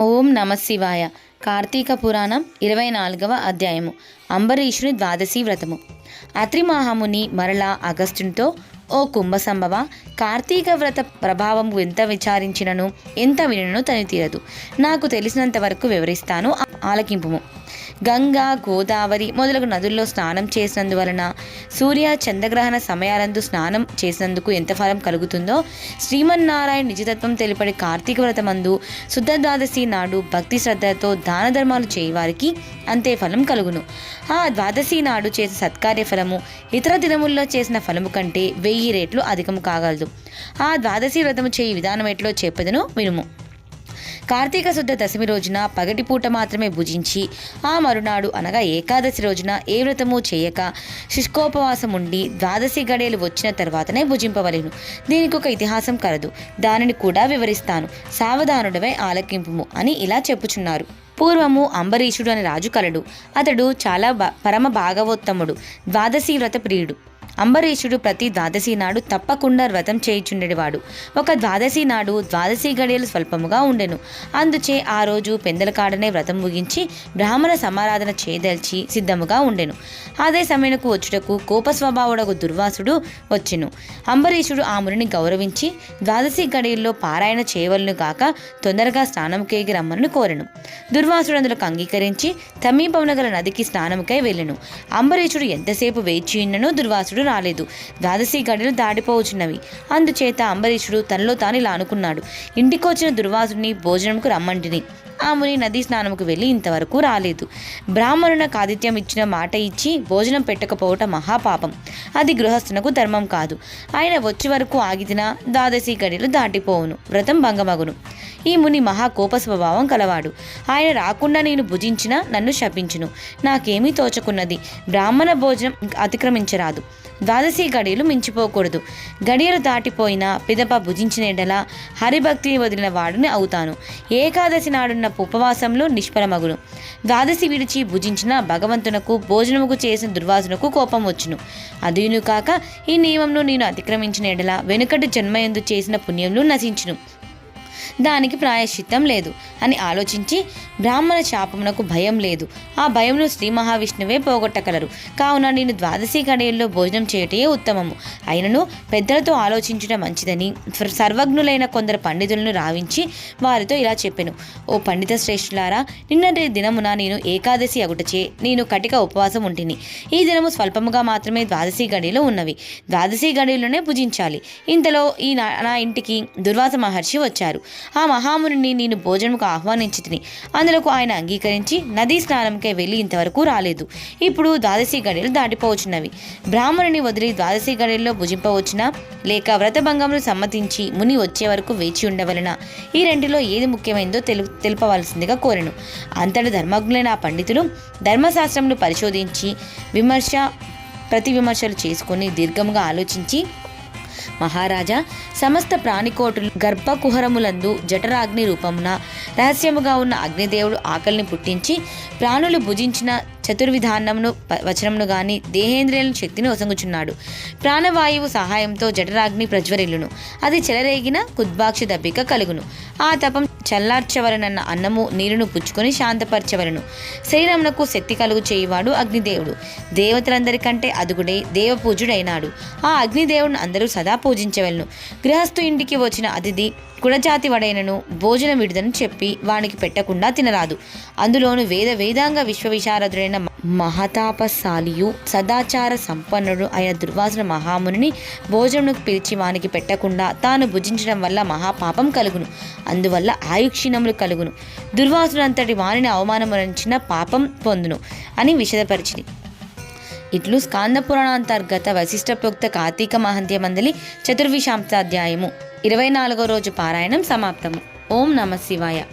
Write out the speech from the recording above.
ఓం నమ శివాయ. కార్తీక పురాణం ఇరవై నాలుగవ అధ్యాయము. అంబరీషుని ద్వాదశి వ్రతము. అత్రిమాహముని మరలా అగస్త్యునితో ఓ కుంభసంభవ కార్తీక వ్రత ప్రభావం ఎంత విచారించినను ఎంత వినను తని తీరదు నాకు తెలిసినంత వరకు వివరిస్తాను ఆలకింపుము. గంగా గోదావరి మొదలగు నదుల్లో స్నానం చేసినందువలన సూర్య చంద్రగ్రహణ సమయాలందు స్నానం చేసినందుకు ఎంత ఫలం కలుగుతుందో శ్రీమన్నారాయణ నిజతత్వం తెలిపడి కార్తీక వ్రతమందు శుద్ధ ద్వాదశి నాడు భక్తి శ్రద్ధతో దాన ధర్మాలు చేయవారికి అంతే ఫలం కలుగును. ఆ ద్వాదశి నాడు చేసే సత్కార్య ఫలము ఇతర దినముల్లో చేసిన ఫలము కంటే వెయ్యి రేట్లు అధికము కాగలదు. ఆ ద్వాదశి వ్రతము చేయి విధానం ఎట్లో చెప్పదను వినుము. కార్తీక శుద్ధ దశమి రోజున పగటిపూట మాత్రమే భుజించి ఆ మరునాడు అనగా ఏకాదశి రోజున ఏ వ్రతము చేయక శుష్కోపవాసం ఉండి ద్వాదశి గడియలు వచ్చిన తర్వాతనే భుజింపవలేను. దీనికి ఒక ఇతిహాసం కలదు. దానిని కూడా వివరిస్తాను. సావధానుడవై ఆలకింపుము అని ఇలా చెప్పుచున్నారు. పూర్వము అంబరీషుడు అనే రాజు కలడు. అతడు చాలా పరమ భాగవోత్తముడు ద్వాదశి వ్రత ప్రియుడు. అంబరీషుడు ప్రతి ద్వాదశి నాడు తప్పకుండా వ్రతం చేయుచుండేవాడు. ఒక ద్వాదశి నాడు ద్వాదశి గడియలు స్వల్పముగా ఉండెను. అందుచే ఆ రోజు పెందలకాడనే వ్రతం ముగించి బ్రాహ్మణ సమారాధన చేయదల్చి సిద్ధముగా ఉండెను. అదే సమయకు వచ్చుటకు కోపస్వభావుడకు దుర్వాసుడు వచ్చెను. అంబరీషుడు ఆ మునిని గౌరవించి ద్వాదశి గడియల్లో పారాయణ చేయవలను గాక తొందరగా స్నానముకేగి రమ్మను కోరెను. దుర్వాసుడు అందులకు అంగీకరించి సమీపమున గల నదికి స్నానముకై వెళ్ళెను. అంబరీషుడు ఎంతసేపు వేచియున్నను దుర్వాసుడు రాలేదు. ద్వాదశి గడిలు దాడిపోవచ్చున్నవి అందుచేత అంబరీషుడు తనలో తాను ఇలా అనుకున్నాడు. ఇంటికొచ్చిన దుర్వాసుడిని భోజనంకు రమ్మంటిని. ఆ ముని నదీ స్నానముకు వెళ్ళి ఇంతవరకు రాలేదు. బ్రాహ్మణునకు ఆతిథ్యం ఇచ్చిన మాట ఇచ్చి భోజనం పెట్టకపోవటం మహాపాపం. అది గృహస్థునకు ధర్మం కాదు. ఆయన వచ్చే వరకు ఆగితిన ద్వాదశి గడిలు దాటిపోవును. వ్రతం భంగమగును. ఈ ముని మహా కోప స్వభావం కలవాడు. ఆయన రాకుండా నేను భుజించిన నన్ను శపించును. నాకేమీ తోచకున్నది. బ్రాహ్మణ భోజనం అతిక్రమించరాదు. ద్వాదశి గడియలు మించిపోకూడదు. గడియలు దాటిపోయినా పిదప భుజించిన ఎడల హరిభక్తిని వదిలిన వాడిని అవుతాను. ఏకాదశి నాడున్న ఉపవాసంలో నిష్ఫలమగును. ద్వాదశి విడిచి భుజించిన భగవంతునకు భోజనముకు చేసిన దుర్వాసునకు కోపం వచ్చును. అదీను కాక ఈ నియమంను నేను అతిక్రమించిన ఎడల వెనుకటి జన్మయందు చేసిన పుణ్యములు నశించును. దానికి ప్రాయశ్చిత్తం లేదు అని ఆలోచించి బ్రాహ్మణ శాపమునకు భయం లేదు. ఆ భయంను శ్రీ మహావిష్ణువే పోగొట్టగలరు. కావున నేను ద్వాదశి గడియల్లో భోజనం చేయటే ఉత్తమము. అయినను పెద్దలతో ఆలోచించడం మంచిదని సర్వజ్ఞులైన కొందరు పండితులను రావించి వారితో ఇలా చెప్పాను. ఓ పండిత శ్రేష్ఠులారా నిన్నటి దినమున నేను ఏకాదశి అగుటచే నేను కటిక ఉపవాసం ఉంటిని. ఈ దినము స్వల్పముగా మాత్రమే ద్వాదశి గడిలో ఉన్నవి. ద్వాదశి గడిలోనే పూజించాలి. ఇంతలో ఈ నా ఇంటికి దుర్వాస మహర్షి వచ్చారు. ఆ మహాముని నేను భోజనముకు ఆహ్వానించి తిని ఆయన అంగీకరించి నదీ స్నానంకే వెళ్ళి ఇంతవరకు రాలేదు. ఇప్పుడు ద్వాదశి గడియలు దాటిపోవచ్చున్నవి బ్రాహ్మణుని వదిలి ద్వాదశి గడియల్లో భుజింపవచ్చునా లేక వ్రతభంగమును సమ్మతించి ముని వచ్చే వరకు వేచి ఉండవలన? ఈ రెంటిలో ఏది ముఖ్యమైందో తెలు తెలుపవలసిందిగా కోరెను. అంతటి ధర్మజ్ఞులైన ఆ పండితులు ధర్మశాస్త్రమును పరిశోధించి విమర్శ ప్రతి విమర్శలు చేసుకుని దీర్ఘంగా ఆలోచించి మహారాజా సమస్త ప్రాణికోటులు గర్భకుహరములందు జఠరాగ్ని రూపమున రహస్యముగా ఉన్న అగ్నిదేవుడు ఆకలిని పుట్టించి ప్రాణులు భుజించిన చతుర్విధానమును వచనమును గాని దేహేంద్రియాలను శక్తిని ఒసంగుచున్నాడు ప్రాణవాయువు సహాయంతో జఠరాగ్ని ప్రజ్వరిల్లును. అది చెలరేగిన కుద్భాక్ష దబ్బిక కలుగును. ఆ తపం చల్లార్చవలనన్న అన్నము నీరును పుచ్చుకొని శాంతపరచవలను. శరీరమునకు శక్తి కలుగు చేయువాడు అగ్నిదేవుడు. దేవతలందరికంటే అదుగుడే దేవపూజుడైనాడు. ఆ అగ్నిదేవుని అందరూ సదా పూజించవలను. గృహస్థు ఇంటికి వచ్చిన అతిథి కుడజాతి వడైనను భోజన విడుదను చెప్పి వానికి పెట్టకుండా తినరాదు. అందులోను వేద వేదాంగ విశ్వవిశారదుడైన మహతాపశాలియు సదాచార సంపన్నుడు అయిన దుర్వాసన మహాముని భోజనముకు పిలిచి వానికి పెట్టకుండా తాను భుజించడం వల్ల మహాపాపం కలుగును. అందువల్ల ఆయుక్షీణములు కలుగును. దుర్వాసునంతటి వాణిని అవమానమురించిన పాపం పొందును అని విషదపరిచింది ఇట్లు స్కాంద పురాణాంతర్గత వశిష్ఠప్రోక్త కార్తీక మహంత్య మందలి చతుర్విశాంతాధ్యాయము ఇరవై నాలుగో రోజు పారాయణం సమాప్తము. ఓం నమ శివాయ.